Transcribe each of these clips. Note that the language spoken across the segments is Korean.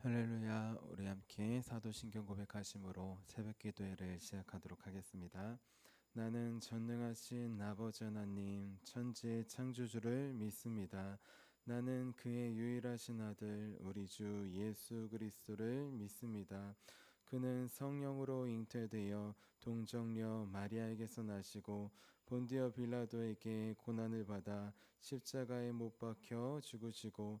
할렐루야 우리 함께 사도신경 고백하심으로 새벽 기도회를 시작하도록 하겠습니다. 나는 전능하신 아버지 하나님 천지의 창조주를 믿습니다. 나는 그의 유일하신 아들 우리 주 예수 그리스도를 믿습니다. 그는 성령으로 잉태되어 동정녀 마리아에게서 나시고 본디어 빌라도에게 고난을 받아 십자가에 못 박혀 죽으시고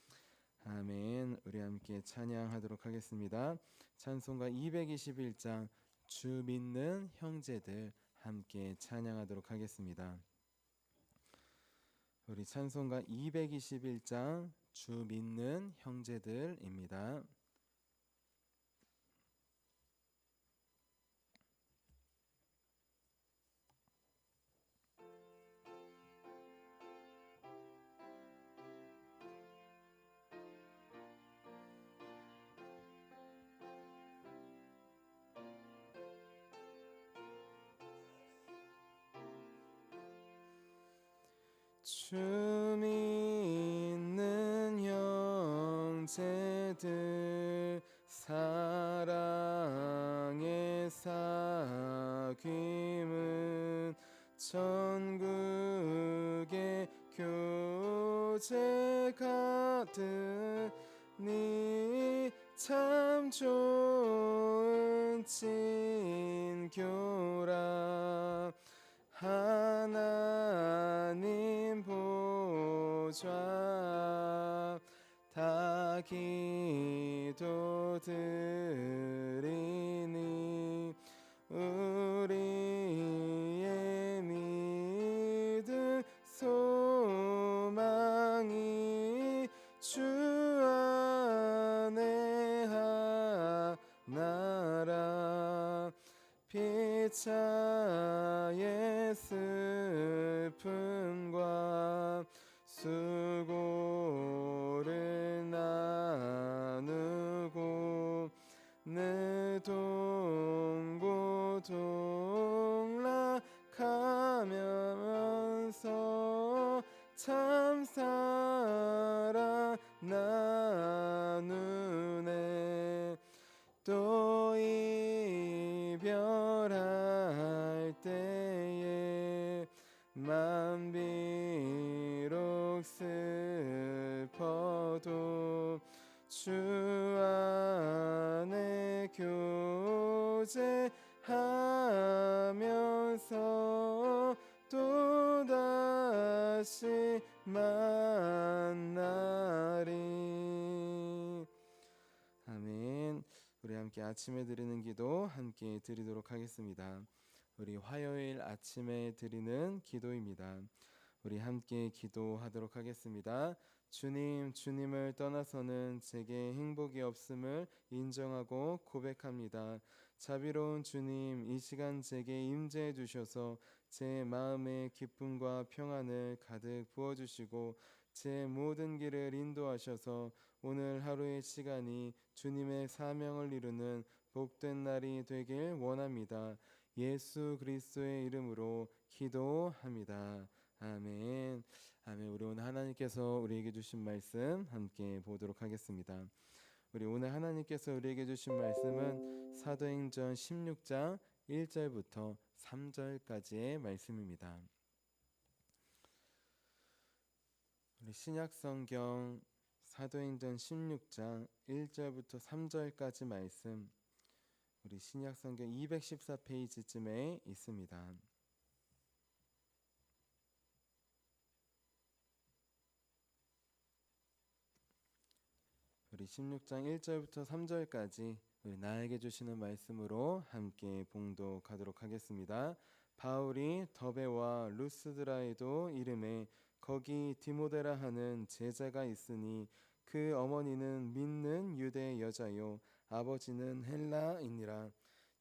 아멘. 우리 함께 찬양하도록 하겠습니다. 찬송가 221장 주 믿는 형제들 함께 찬양하도록 하겠습니다. 우리 찬송가 221장 주 믿는 형제들입니다. 주 믿는 형제들 사랑의 사귐은 전국의 교제 같으니 참 좋은 친 교제하면서 또 다시 만나리 아멘. 우리 함께 아침에 드리는 기도 함께 드리도록 하겠습니다. 우리 화요일 아침에 드리는 기도입니다. 우리 함께 기도하도록 하겠습니다. 주님, 주님을 떠나서는 제게 행복이 없음을 인정하고 고백합니다. 자비로운 주님, 이 시간 제게 임재해 주셔서 제 마음의 기쁨과 평안을 가득 부어 주시고 제 모든 길을 인도하셔서 오늘 하루의 시간이 주님의 사명을 이루는 복된 날이 되길 원합니다. 예수 그리스도의 이름으로 기도합니다. 아멘. 아멘. 우리 오늘 하나님께서 우리에게 주신 말씀 함께 보도록 하겠습니다. 우리 오늘 하나님께서 우리에게 주신 말씀은 사도행전 16장 1절부터 3절까지의 말씀입니다. 우리 신약 성경 사도행전 16장 1절부터 3절까지 말씀 우리 신약 성경 214페이지쯤에 있습니다. 우리 16장 1절부터 3절까지 우리 나에게 주시는 말씀으로 함께 봉독하도록 하겠습니다. 바울이 더베와 루스드라에도 이름에 거기 디모데라 하는 제자가 있으니 그 어머니는 믿는 유대 여자요 아버지는 헬라이니라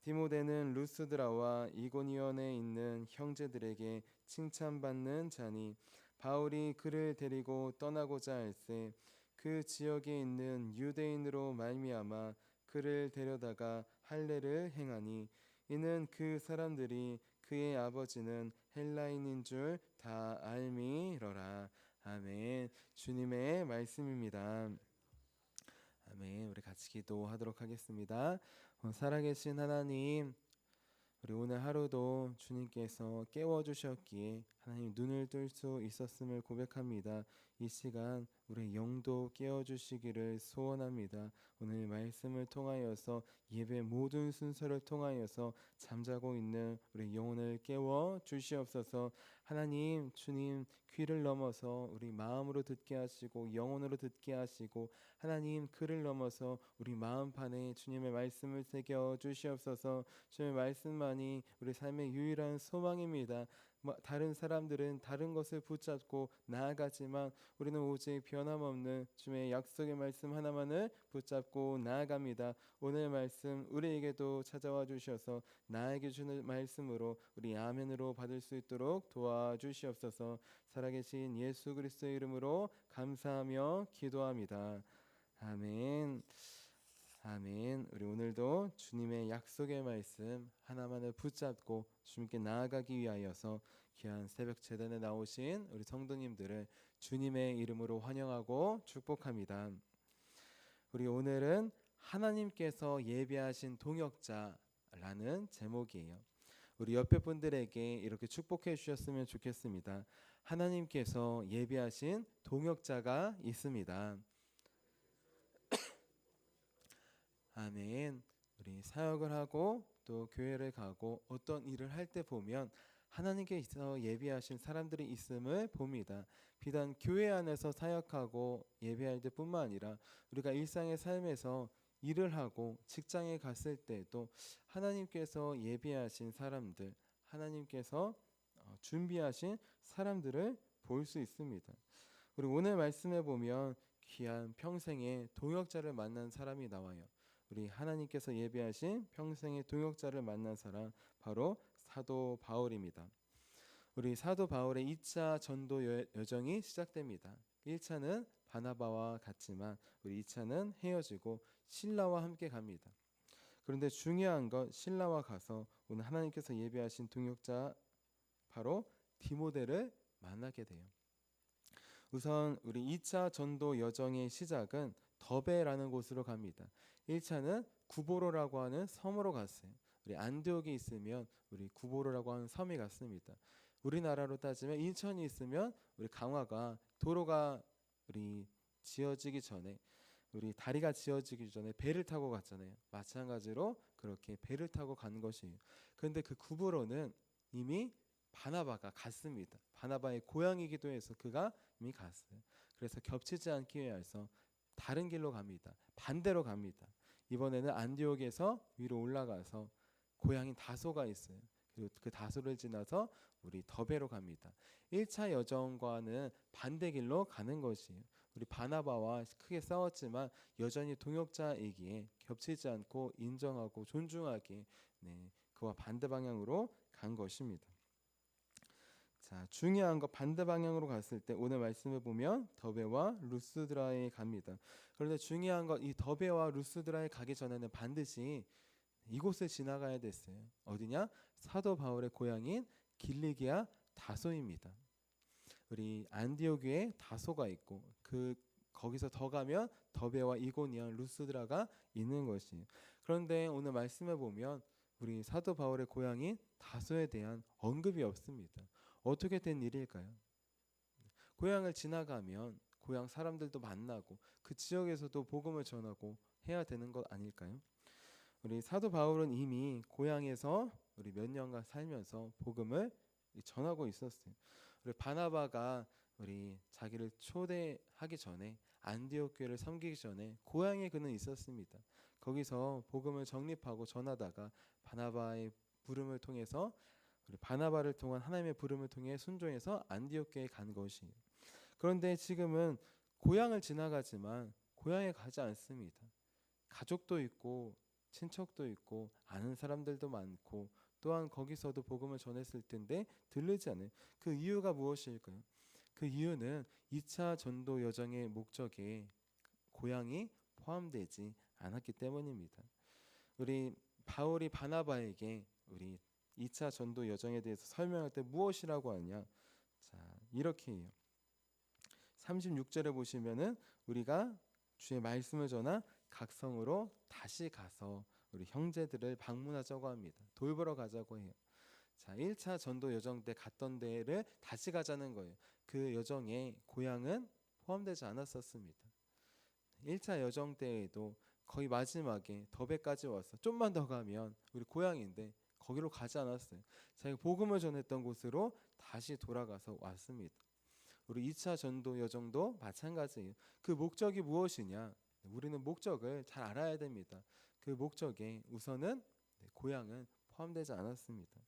디모데는 루스드라와 이고니온에 있는 형제들에게 칭찬받는 자니 바울이 그를 데리고 떠나고자 할세 그 지역에 있는 유대인으로 말미암아 그를 데려다가 할례를 행하니 이는 그 사람들이 그의 아버지는 헬라인인 줄 다 알미러라. 아멘. 주님의 말씀입니다. 아멘. 우리 같이 기도하도록 하겠습니다. 어, 살아계신 하나님 우리 오늘 하루도 주님께서 깨워 주셨기에 하나님 눈을 뜰 수 있었음을 고백합니다. 이 시간 우리 영도 깨워주시기를 소원합니다. 오늘 말씀을 통하여서 예배 모든 순서를 통하여서 잠자고 있는 우리 영혼을 깨워 주시옵소서. 하나님 주님 귀를 넘어서 우리 마음으로 듣게 하시고 영혼으로 듣게 하시고 하나님 그를 넘어서 우리 마음판에 주님의 말씀을 새겨 주시옵소서. 주님의 말씀만이 우리 삶의 유일한 소망입니다. 뭐 다른 사람들은 다른 것을 붙잡고 나아가지만 우리는 오직 변함없는 주의 약속의 말씀 하나만을 붙잡고 나아갑니다. 오늘 말씀 우리에게도 찾아와 주셔서 나에게 주는 말씀으로 우리 아멘으로 받을 수 있도록 도와주시옵소서. 살아계신 예수 그리스도의 이름으로 감사하며 기도합니다. 아멘. 아멘. 우리 오늘도 주님의 약속의 말씀 하나만을 붙잡고 주님께 나아가기 위하여서 귀한 새벽 재단에 나오신 우리 성도님들을 주님의 이름으로 환영하고 축복합니다. 우리 오늘은 하나님께서 예비하신 동역자라는 제목이에요. 우리 옆에 분들에게 이렇게 축복해 주셨으면 좋겠습니다. 하나님께서 예비하신 동역자가 있습니다. 아멘. 우리 사역을 하고 또 교회를 가고 어떤 일을 할 때 보면 하나님께서 예비하신 사람들이 있음을 봅니다. 비단 교회 안에서 사역하고 예배할 때뿐만 아니라 우리가 일상의 삶에서 일을 하고 직장에 갔을 때도 하나님께서 예비하신 사람들, 하나님께서 어, 준비하신 사람들을 볼 수 있습니다. 우리 오늘 말씀에 보면 귀한 평생의 동역자를 만난 사람이 나와요. 우리 하나님께서 예비하신 평생의 동역자를 만난 사람 바로 사도 바울입니다. 우리 사도 바울의 2차 전도 여정이 시작됩니다. 1차는 바나바와 같지만 우리 2차는 헤어지고 신라와 함께 갑니다. 그런데 중요한 건 신라와 가서 오늘 하나님께서 예비하신 동역자 바로 디모데를 만나게 돼요. 우선 우리 2차 전도 여정의 시작은 더베라는 곳으로 갑니다. 1차는 구보로라고 하는 섬으로 갔어요. 우리 안디옥에 있으면 우리 구보로라고 하는 섬에 갔습니다. 우리나라로 따지면 인천이 있으면 우리 강화가 도로가 우리 지어지기 전에 우리 다리가 지어지기 전에 배를 타고 갔잖아요. 마찬가지로 그렇게 배를 타고 간 것이에요. 그런데 그 구보로는 이미 바나바가 갔습니다. 바나바의 고향이기도 해서 그가 이미 갔어요. 그래서 겹치지 않기 위해서 다른 길로 갑니다. 반대로 갑니다. 이번에는 안디옥에서 위로 올라가서 고향인 다소가 있어요. 그리고 그 다소를 지나서 우리 더베로 갑니다. 1차 여정과는 반대 길로 가는 것이에요. 우리 바나바와 크게 싸웠지만 여전히 동역자이기에 겹치지 않고 인정하고 존중하게 네, 그와 반대 방향으로 간 것입니다. 자, 중요한 거 반대 방향으로 갔을 때 오늘 말씀을 보면 더베와 루스드라에 갑니다. 그런데 중요한 건 이 더베와 루스드라에 가기 전에는 반드시 이곳을 지나가야 됐어요. 어디냐? 사도 바울의 고향인 길리기아 다소입니다. 우리 안디오교에 다소가 있고 그 거기서 더 가면 더베와 이고니아 루스드라가 있는 것이. 그런데 오늘 말씀을 보면 우리 사도 바울의 고향인 다소에 대한 언급이 없습니다. 어떻게 된 일일까요? 고향을 지나가면 고향 사람들도 만나고 그 지역에서도 복음을 전하고 해야 되는 것 아닐까요? 우리 사도 바울은 이미 고향에서 우리 몇 년간 살면서 복음을 전하고 있었어요. 우리 바나바가 우리 자기를 초대하기 전에 안디옥 교회를 섬기기 전에 고향에 그는 있었습니다. 거기서 복음을 정립하고 전하다가 바나바의 부름을 통해서 우리 바나바를 통한 하나님의 부름을 통해 순종해서 안디옥 교회에 간 것이. 그런데 지금은 고향을 지나가지만 고향에 가지 않습니다. 가족도 있고 친척도 있고 아는 사람들도 많고 또한 거기서도 복음을 전했을 텐데 들리지 않아요. 그 이유가 무엇일까요? 그 이유는 2차 전도 여정의 목적에 고향이 포함되지 않았기 때문입니다. 우리 바울이 바나바에게 우리 2차 전도 여정에 대해서 설명할 때 무엇이라고 하냐? 자, 이렇게 해요. 36절에 보시면은 우리가 주의 말씀을 전하 각성으로 다시 가서 우리 형제들을 방문하자고 합니다. 돌보러 가자고 해요. 자, 1차 전도 여정 때 갔던 데를 다시 가자는 거예요. 그 여정에 고향은 포함되지 않았었습니다. 1차 여정 때에도 거의 마지막에 더베까지 왔어. 좀만 더 가면 우리 고향인데 거기로 가지 않았어요. 자기가 복음을 전했던 곳으로 다시 돌아가서 왔습니다. 우리 2차 전도 여정도 마찬가지예요. 그 목적이 무엇이냐? 우리는 목적을 잘 알아야 됩니다. 그 목적에 우선은 네, 고향은 포함되지 않았습니다.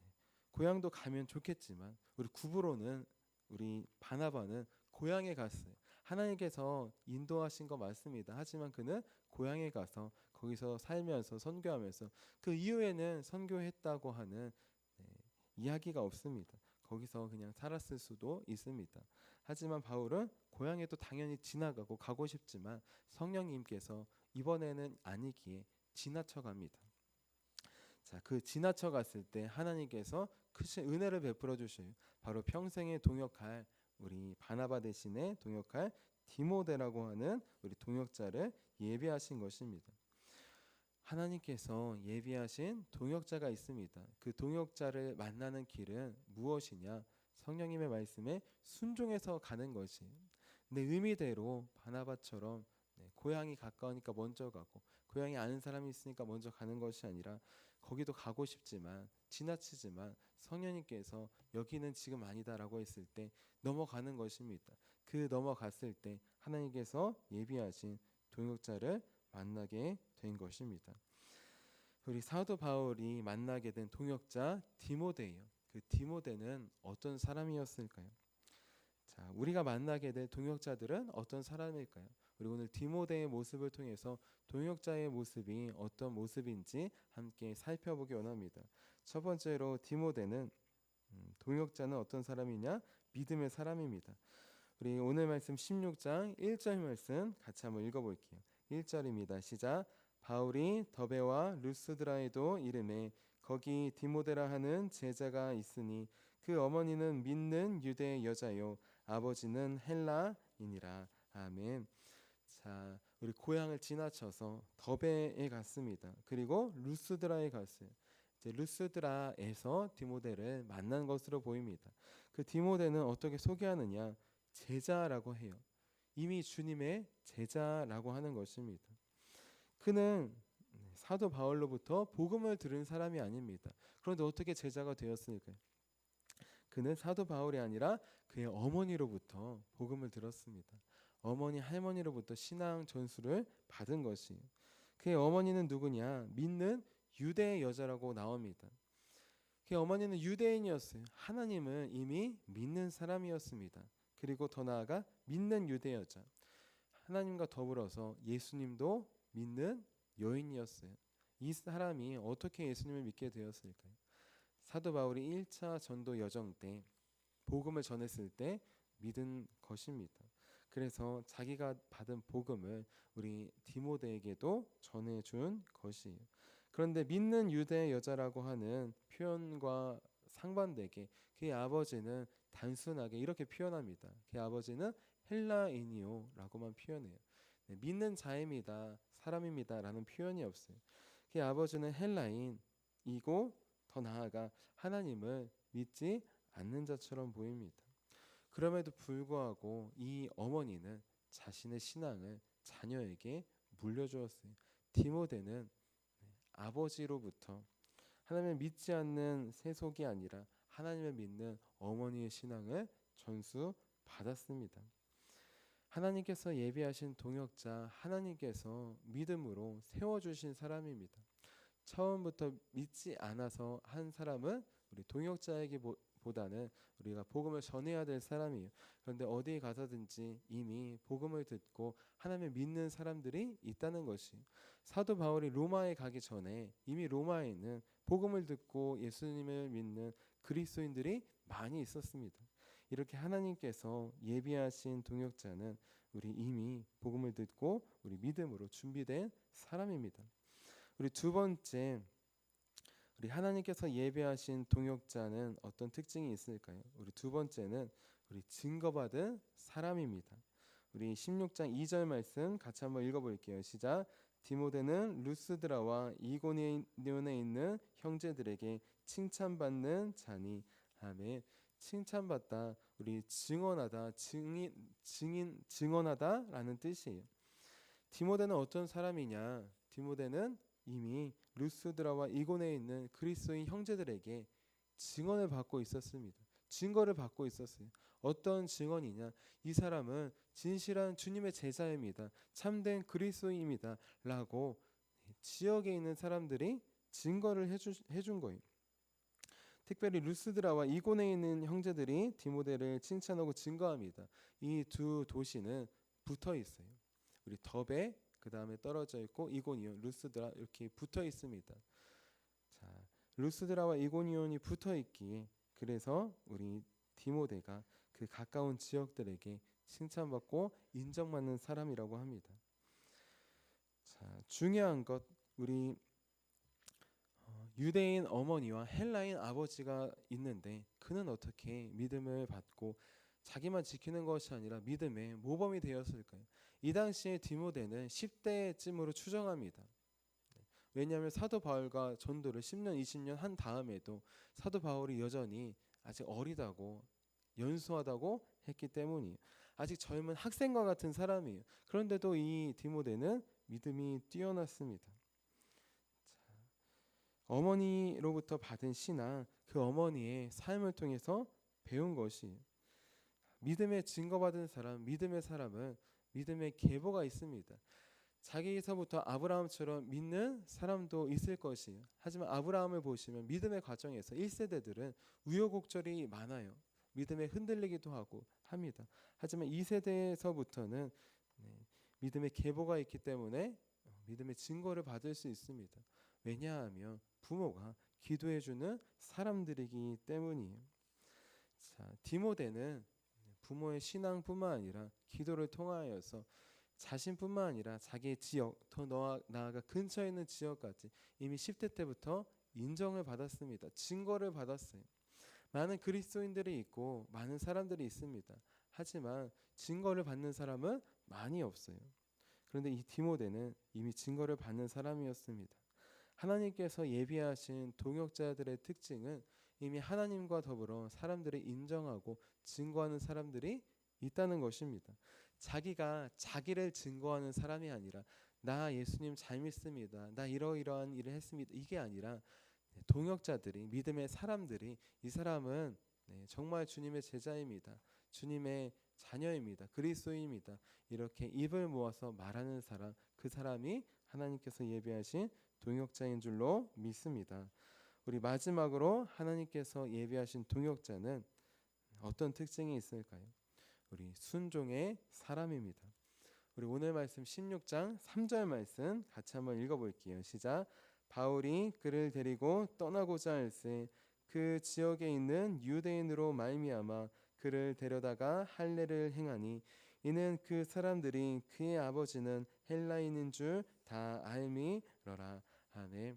네, 고향도 가면 좋겠지만 우리 구부로는 우리 바나바는 고향에 갔어요. 하나님께서 인도하신 거 맞습니다. 하지만 그는 고향에 가서 거기서 살면서 선교하면서 그 이후에는 선교했다고 하는 네, 이야기가 없습니다. 거기서 그냥 살았을 수도 있습니다. 하지만 바울은 고향에도 당연히 지나가고 가고 싶지만 성령님께서 이번에는 아니기에 지나쳐 갑니다. 자, 그 지나쳐 갔을 때 하나님께서 크신 은혜를 베풀어 주셔요. 바로 평생에 동역할 우리 바나바 대신에 동역할 디모데라고 하는 우리 동역자를 예비하신 것입니다. 하나님께서 예비하신 동역자가 있습니다. 그 동역자를 만나는 길은 무엇이냐? 성령님의 말씀에 순종해서 가는 것이. 내 의미대로 바나바처럼 네, 고향이 가까우니까 먼저 가고 고향이 아는 사람이 있으니까 먼저 가는 것이 아니라 거기도 가고 싶지만 지나치지만 성령님께서 여기는 지금 아니다라고 했을 때 넘어가는 것입니다. 그 넘어갔을 때 하나님께서 예비하신 동역자를 만나게 된 것입니다. 우리 사도 바울이 만나게 된 동역자 디모데예요. 그 디모데는 어떤 사람이었을까요? 자, 우리가 만나게 될 동역자들은 어떤 사람일까요? 우리 오늘 디모데의 모습을 통해서 동역자의 모습이 어떤 모습인지 함께 살펴보기 원합니다. 첫 번째로 디모데는 음, 동역자는 어떤 사람이냐? 믿음의 사람입니다. 우리 오늘 말씀 16장 1절 말씀 같이 한번 읽어볼게요. 1절입니다. 시작. 바울이 더베와 루스드라에도 이름에 거기 디모데라 하는 제자가 있으니 그 어머니는 믿는 유대 여자요 아버지는 헬라이니라. 아멘. 자, 우리 고향을 지나쳐서 더베에 갔습니다. 그리고 루스드라에 갔어요. 루스드라에서 디모데를 만난 것으로 보입니다. 그 디모데는 어떻게 소개하느냐? 제자라고 해요. 이미 주님의 제자라고 하는 것입니다. 그는 사도 바울로부터 복음을 들은 사람이 아닙니다. 그런데 어떻게 제자가 되었을까요? 그는 사도 바울이 아니라 그의 어머니로부터 복음을 들었습니다. 어머니 할머니로부터 신앙 전수를 받은 것이 그의 어머니는 누구냐? 믿는 유대 여자라고 나옵니다. 그의 어머니는 유대인이었어요. 하나님을 이미 믿는 사람이었습니다. 그리고 더 나아가 믿는 유대 여자. 하나님과 더불어서 예수님도 믿는 여인이었어요. 이 사람이 어떻게 예수님을 믿게 되었을까요? 사도 바울이 1차 전도 여정 때 복음을 전했을 때 믿은 것입니다. 그래서 자기가 받은 복음을 우리 디모데에게도 전해 준 것이에요. 그런데 믿는 유대 여자라고 하는 표현과 상반되게 그의 아버지는 단순하게 이렇게 표현합니다. 그의 아버지는 헬라인이요라고만 표현해요. 네, 믿는 자입니다. 사람입니다라는 표현이 없어요. 그 아버지는 헬라인이고 더 나아가 하나님을 믿지 않는 자처럼 보입니다. 그럼에도 불구하고 이 어머니는 자신의 신앙을 자녀에게 물려주었어요. 디모데는 아버지로부터 하나님을 믿지 않는 세속이 아니라 하나님을 믿는 어머니의 신앙을 전수 받았습니다. 하나님께서 예비하신 동역자 하나님께서 믿음으로 세워 주신 사람입니다. 처음부터 믿지 않아서 한 사람은 우리 동역자에게 사람보다는 우리가 복음을 전해야 될 사람이에요. 그런데 어디에 가서든지 이미 복음을 듣고 하나님을 믿는 사람들이 있다는 것이 사도 바울이 로마에 가기 전에 이미 로마에는 복음을 듣고 예수님을 믿는 그리스도인들이 많이 있었습니다. 이렇게 하나님께서 예비하신 동역자는 우리 이미 복음을 듣고 우리 믿음으로 준비된 사람입니다. 우리 두 번째 우리 하나님께서 예배하신 동역자는 어떤 특징이 있을까요? 우리 두 번째는 우리 증거받은 사람입니다. 우리 16장 2절 말씀 같이 한번 읽어볼게요. 시작. 디모데는 루스드라와 이고니온에 있는 형제들에게 칭찬받는 자니 아멘. 칭찬받다 우리 증언하다 증인 증인 증언하다라는 뜻이에요. 디모데는 어떤 사람이냐? 디모데는 이미 루스드라와 이고네에 있는 그리스도인 형제들에게 증언을 받고 있었습니다. 증거를 받고 있었어요. 어떤 증언이냐? 이 사람은 진실한 주님의 제자입니다. 참된 그리스도인입니다.라고 지역에 있는 사람들이 증거를 해준 거예요. 특별히 루스드라와 이고네에 있는 형제들이 디모데를 칭찬하고 증거합니다. 이 두 도시는 붙어 있어요. 우리 덥에 그 다음에 떨어져 있고 이고니온, 루스드라 이렇게 붙어 있습니다. 자, 루스드라와 이고니온이 붙어 있기에 그래서 우리 디모데가 그 가까운 지역들에게 칭찬받고 인정받는 사람이라고 합니다. 자, 중요한 것 우리 어, 유대인 어머니와 헬라인 아버지가 있는데 그는 어떻게 믿음을 받고 자기만 지키는 것이 아니라 믿음의 모범이 되었을까요? 이 당시에 디모데는 10대쯤으로 추정합니다. 왜냐하면 사도 바울과 전도를 10년, 20년 한 다음에도 사도 바울이 여전히 아직 어리다고 연수하다고 했기 때문이에요. 아직 젊은 학생과 같은 사람이에요. 그런데도 이 디모데는 믿음이 뛰어났습니다. 자, 어머니로부터 받은 신앙, 그 어머니의 삶을 통해서 배운 것이 믿음의 증거받은 사람, 믿음의 사람은 믿음의 계보가 있습니다. 자기에서부터 아브라함처럼 믿는 사람도 있을 것이에요. 하지만 아브라함을 보시면 믿음의 과정에서 1세대들은 우여곡절이 많아요. 믿음에 흔들리기도 하고 합니다. 하지만 2세대에서부터는 네, 믿음의 계보가 있기 때문에 어, 믿음의 증거를 받을 수 있습니다. 왜냐하면 부모가 기도해 주는 사람들이기 때문이에요. 자, 디모데는 부모의 신앙뿐만 아니라 기도를 통하여서 자신뿐만 아니라 자기의 지역 더 나아가 근처에 있는 지역까지 이미 10대 때부터 인정을 받았습니다. 증거를 받았어요. 많은 그리스도인들이 있고 많은 사람들이 있습니다. 하지만 증거를 받는 사람은 많이 없어요. 그런데 이 디모데는 이미 증거를 받는 사람이었습니다. 하나님께서 예비하신 동역자들의 특징은 이미 하나님과 더불어 사람들이 인정하고 증거하는 사람들이 있다는 것입니다. 자기가 자기를 증거하는 사람이 아니라 나 예수님 잘 믿습니다. 나 이러이러한 일을 했습니다. 이게 아니라 동역자들이 믿음의 사람들이 이 사람은 네, 정말 주님의 제자입니다. 주님의 자녀입니다. 그리스도입니다. 이렇게 입을 모아서 말하는 사람, 그 사람이 하나님께서 예비하신 동역자인 줄로 믿습니다. 우리 마지막으로 하나님께서 예비하신 동역자는 어떤 특징이 있을까요? 우리 순종의 사람입니다. 우리 오늘 말씀 16장 3절 말씀 같이 한번 읽어볼게요. 시작. 바울이 그를 데리고 떠나고자 할세 그 지역에 있는 유대인으로 말미암아 그를 데려다가 할례를 행하니 이는 그 사람들이 그의 아버지는 헬라인인 줄 다 알미러라. 아멘.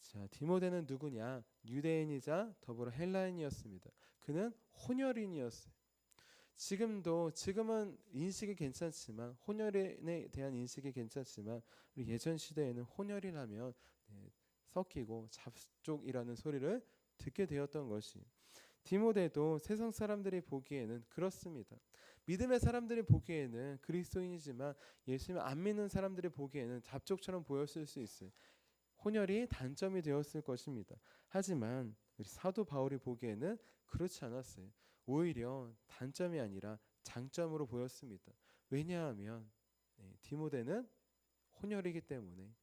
자, 디모데는 누구냐? 유대인이자 더불어 헬라인이었습니다. 그는 혼혈인이었어요. 지금도 지금은 인식이 괜찮지만 혼혈에 대한 인식이 괜찮지만 우리 예전 시대에는 혼혈이라면 네, 섞이고 잡족이라는 소리를 듣게 되었던 것이 디모데도 세상 사람들이 보기에는 그렇습니다. 믿음의 사람들이 보기에는 그리스도인이지만 예수님 안 믿는 사람들이 보기에는 잡족처럼 보였을 수 있어요. 혼혈이 단점이 되었을 것입니다. 하지만 사도 바울이 보기에는 그렇지 않았어요. 오히려 단점이 아니라 장점으로 보였습니다. 왜냐하면 네, 디모데는 혼혈이기 때문에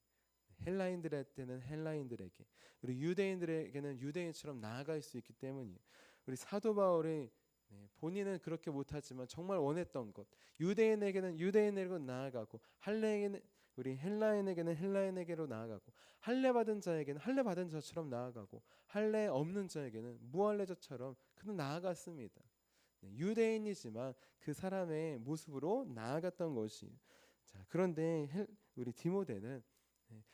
헬라인들한테는 헬라인들에게 그리고 유대인들에게는 유대인처럼 나아갈 수 있기 때문이에요. 우리 사도 바울이 네, 본인은 그렇게 못하지만 정말 원했던 것 유대인에게는 유대인에게로 나아가고 할례에게는 우리 헬라인에게는 헬라인에게로 나아가고 할례 받은 자에게는 할례 받은 자처럼 나아가고 할례 없는 자에게는 무할례자처럼 그는 나아갔습니다. 네, 유대인이지만 그 사람의 모습으로 나아갔던 것이 자 그런데 헬, 우리 디모데는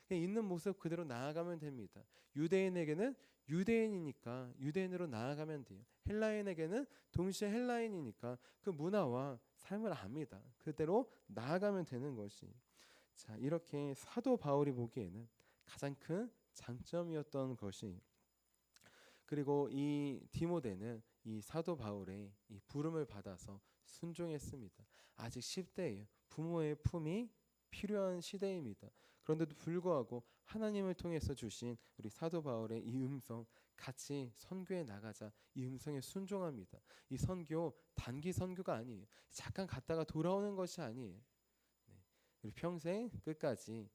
네, 있는 모습 그대로 나아가면 됩니다. 유대인에게는 유대인이니까 유대인으로 나아가면 돼요. 헬라인에게는 동시에 헬라인이니까 그 문화와 삶을 압니다. 그대로 나아가면 되는 것이. 자, 이렇게 사도 바울이 보기에는 가장 큰 장점이었던 것이 그리고 이 디모데는 이 사도 바울의 이 부름을 받아서 순종했습니다. 아직 10대예요. 부모의 품이 필요한 시대입니다. 그런데도 불구하고 하나님을 통해서 주신 우리 사도 바울의 이 음성 같이 선교에 나가자 이 음성에 순종합니다. 이 선교 단기 선교가 아니에요. 잠깐 갔다가 돌아오는 것이 아니에요. 네. 우리 평생 끝까지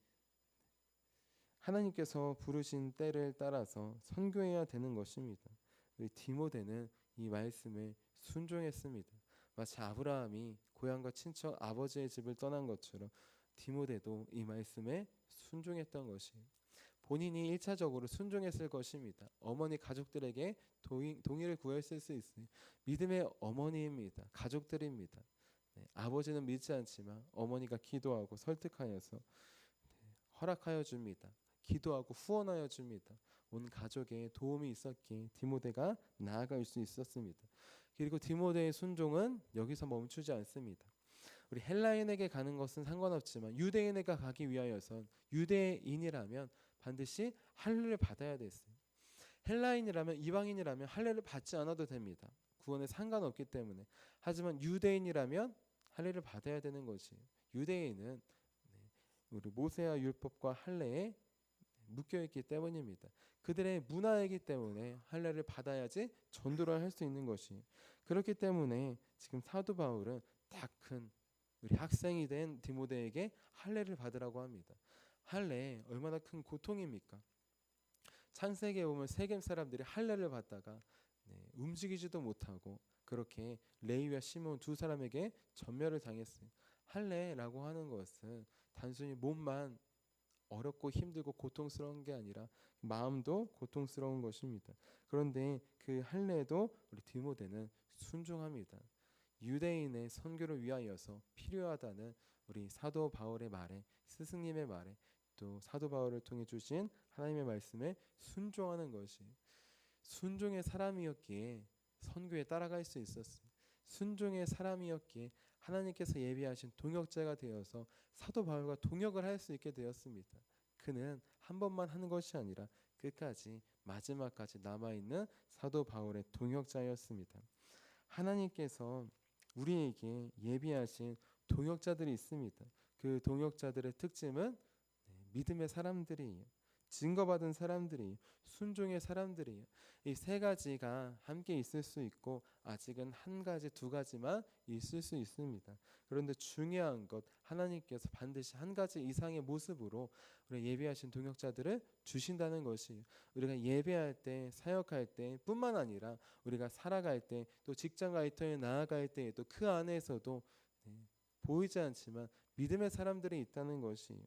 하나님께서 부르신 때를 따라서 선교해야 되는 것입니다. 우리 디모데는 이 말씀에 순종했습니다. 마치 아브라함이 고향과 친척 아버지의 집을 떠난 것처럼 디모데도 이 말씀에 순종했던 것이 본인이 일차적으로 순종했을 것입니다. 어머니 가족들에게 동의, 동의를 구했을 수 있어요. 믿음의 어머니입니다. 가족들입니다. 네, 아버지는 믿지 않지만 어머니가 기도하고 설득하여서 네, 허락하여 줍니다. 기도하고 후원하여 줍니다. 온 가족에 도움이 있었기에 디모데가 나아갈 수 있었습니다. 그리고 디모데의 순종은 여기서 멈추지 않습니다. 우리 헬라인에게 가는 것은 상관없지만 유대인에게 가기 위하여선 유대인이라면 반드시 할례를 받아야 됐어요. 헬라인이라면 이방인이라면 할례를 받지 않아도 됩니다. 구원에 상관없기 때문에. 하지만 유대인이라면 할례를 받아야 되는 것이 유대인은 네, 우리 모세와 율법과 할례에 묶여 있기 때문입니다. 그들의 문화이기 때문에 할례를 받아야지 전도를 할 수 있는 것이 그렇기 때문에 지금 사도 바울은 다큰 우리 학생이 된 디모데에게 할례를 받으라고 합니다. 할례 얼마나 큰 고통입니까? 창세기에 보면 세겜 사람들이 할례를 받다가 네, 움직이지도 못하고 그렇게 레이와 시몬 두 사람에게 전멸을 당했어요. 할례라고 하는 것은 단순히 몸만 어렵고 힘들고 고통스러운 게 아니라 마음도 고통스러운 것입니다. 그런데 그 할례도 우리 디모데는 순종합니다. 유대인의 선교를 위하여서 필요하다는 우리 사도 바울의 말에 스승님의 말에 또 사도 바울을 통해 주신 하나님의 말씀에 순종하는 것이 순종의 사람이었기에 선교에 따라갈 수 있었습니다. 순종의 사람이었기에 하나님께서 예비하신 동역자가 되어서 사도 바울과 동역을 할 수 있게 되었습니다. 그는 한 번만 하는 것이 아니라 끝까지 마지막까지 남아 있는 사도 바울의 동역자였습니다. 하나님께서 우리에게 예비하신 동역자들이 있습니다. 그 동역자들의 특징은 네, 믿음의 사람들이에요. 증거받은 사람들이 순종의 사람들이에요. 이세 가지가 함께 있을 수 있고 아직은 한 가지 두 가지만 있을 수 있습니다. 그런데 중요한 것 하나님께서 반드시 한 가지 이상의 모습으로 우리 예배하신 동역자들을 주신다는 것이 우리가 예배할 때 사역할 때 뿐만 아니라 우리가 살아갈 때 또 직장과 일터에 나아갈 때 또 그 안에서도 네, 보이지 않지만 믿음의 사람들이 있다는 것이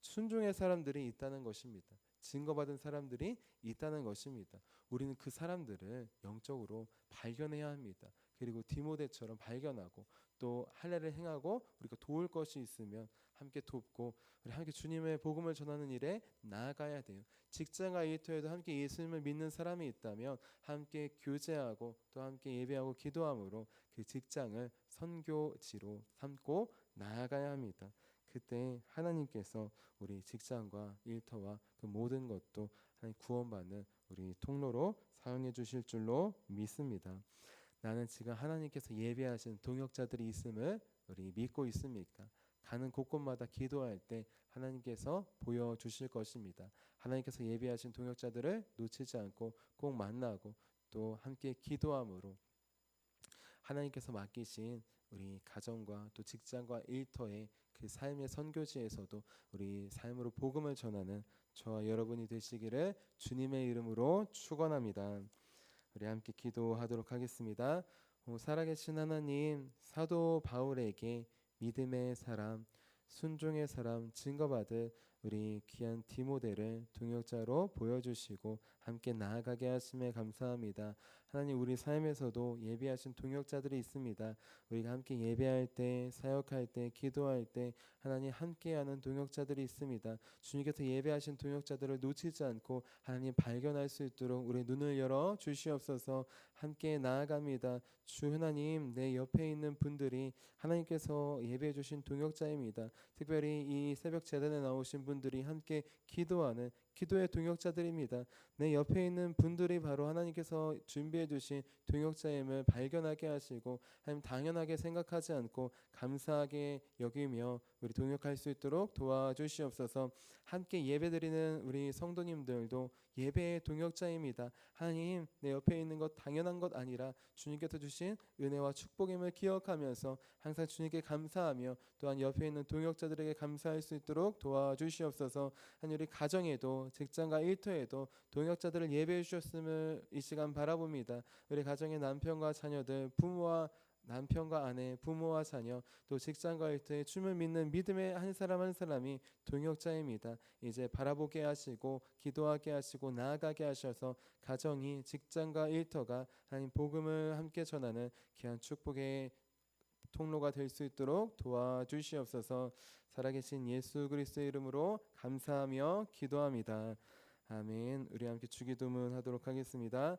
순종의 사람들이 있다는 것입니다. 증거받은 사람들이 있다는 것입니다. 우리는 그 사람들을 영적으로 발견해야 합니다. 그리고 디모데처럼 발견하고 또 할례를 행하고 우리가 도울 것이 있으면 함께 돕고 우리 함께 주님의 복음을 전하는 일에 나아가야 돼요. 직장과 일터에도 함께 예수님을 믿는 사람이 있다면 함께 교제하고 또 함께 예배하고 기도함으로 그 직장을 선교지로 삼고 나아가야 합니다. 그때 하나님께서 우리 직장과 일터와 그 모든 것도 하나님 구원받는 우리 통로로 사용해 주실 줄로 믿습니다. 나는 지금 하나님께서 예배하신 동역자들이 있음을 우리 믿고 있습니까? 가는 곳곳마다 기도할 때 하나님께서 보여 주실 것입니다. 하나님께서 예배하신 동역자들을 놓치지 않고 꼭 만나고 또 함께 기도함으로 하나님께서 맡기신 우리 가정과 또 직장과 일터의 그 삶의 선교지에서도 우리 삶으로 복음을 전하는 저와 여러분이 되시기를 주님의 이름으로 축원합니다. 우리 함께 기도하도록 하겠습니다. 오, 살아계신 하나님 사도 바울에게 믿음의 사람 순종의 사람 증거받을 우리 귀한 디모데를 동역자로 보여주시고 함께 나아가게 하심에 감사합니다. 하나님 우리 삶에서도 예배하신 동역자들이 있습니다. 우리가 함께 예배할 때, 사역할 때, 기도할 때 하나님 함께하는 동역자들이 있습니다. 주님께서 예배하신 동역자들을 놓치지 않고 하나님 발견할 수 있도록 우리 눈을 열어 주시옵소서. 함께 나아갑니다. 주 하나님 내 옆에 있는 분들이 하나님께서 예배해 주신 동역자입니다. 특별히 이 새벽 재단에 나오신 분들이 함께 기도하는 기도의 동역자들입니다. 내 옆에 있는 분들이 바로 하나님께서 준비해 주신 동역자임을 발견하게 하시고 하나님 당연하게 생각하지 않고 감사하게 여기며 우리 동역할 수 있도록 도와주시옵소서. 함께 예배드리는 우리 성도님들도 예배의 동역자입니다. 하나님 내 옆에 있는 것 당연한 것 아니라 주님께서 주신 은혜와 축복임을 기억하면서 항상 주님께 감사하며 또한 옆에 있는 동역자들에게 감사할 수 있도록 도와주시옵소서. 하나님 우리 가정에도 직장과 일터에도 동역자들을 예배해 주셨음을 이 시간 바라봅니다. 우리 가정의 남편과 자녀들 부모와 남편과 아내, 부모와 자녀, 또 직장과 일터에 춤을 믿는 믿음의 한 사람 한 사람이 동역자입니다. 이제 바라보게 하시고 기도하게 하시고 나아가게 하셔서 가정이 직장과 일터가 하나님 복음을 함께 전하는 귀한 축복의 통로가 될 수 있도록 도와주시옵소서. 살아계신 예수 그리스도의 이름으로 감사하며 기도합니다. 아멘. 우리 함께 주기도문 하도록 하겠습니다.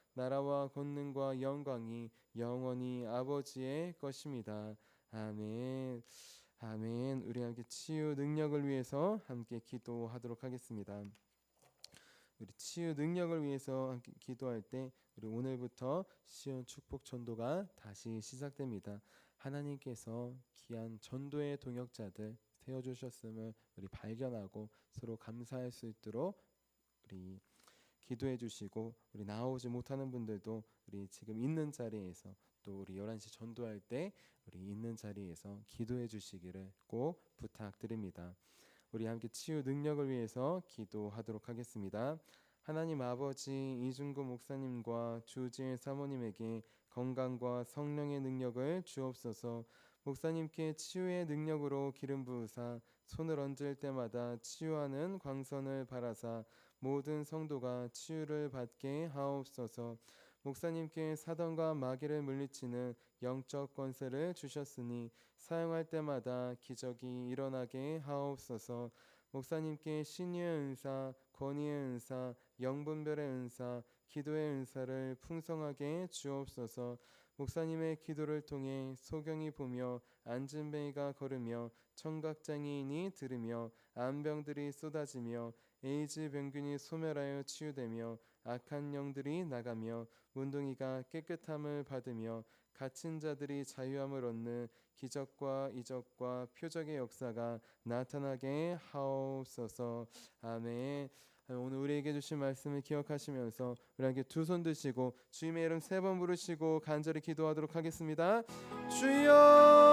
나라와 권능과 영광이 영원히 아버지의 것입니다. 아멘. 아멘. 우리 함께 치유 능력을 위해서 함께 기도하도록 하겠습니다. 우리 치유 능력을 위해서 기도할 때 우리 오늘부터 시온 축복 전도가 다시 시작됩니다. 하나님께서 귀한 전도의 동역자들 세워 주셨음을 우리 발견하고 서로 감사할 수 있도록 우리 기도해 주시고 우리 나오지 못하는 분들도 우리 지금 있는 자리에서 또 우리 11시 전도할 때 우리 있는 자리에서 기도해 주시기를 꼭 부탁드립니다. 우리 함께 치유 능력을 위해서 기도하도록 하겠습니다. 하나님 아버지 이중구 목사님과 주지혜 사모님에게 건강과 성령의 능력을 주옵소서. 목사님께 치유의 능력으로 기름 부으사 손을 얹을 때마다 치유하는 광선을 바라사 모든 성도가 치유를 받게 하옵소서. 목사님께 사단과 마귀를 물리치는 영적 권세를 주셨으니 사용할 때마다 기적이 일어나게 하옵소서. 목사님께 신유의 은사, 권위의 은사, 영분별의 은사, 기도의 은사를 풍성하게 주옵소서. 목사님의 기도를 통해 소경이 보며 안진뱅이가 걸으며 청각장애인이 들으며 암병들이 쏟아지며 에이즈 병균이 소멸하여 치유되며 악한 영들이 나가며 문둥이가 깨끗함을 받으며 갇힌 자들이 자유함을 얻는 기적과 이적과 표적의 역사가 나타나게 하옵소서. 아멘. 오늘 우리에게 주신 말씀을 기억하시면서 우리에게 두손 드시고 주님의 이름 세 번 부르시고 간절히 기도하도록 하겠습니다. 주여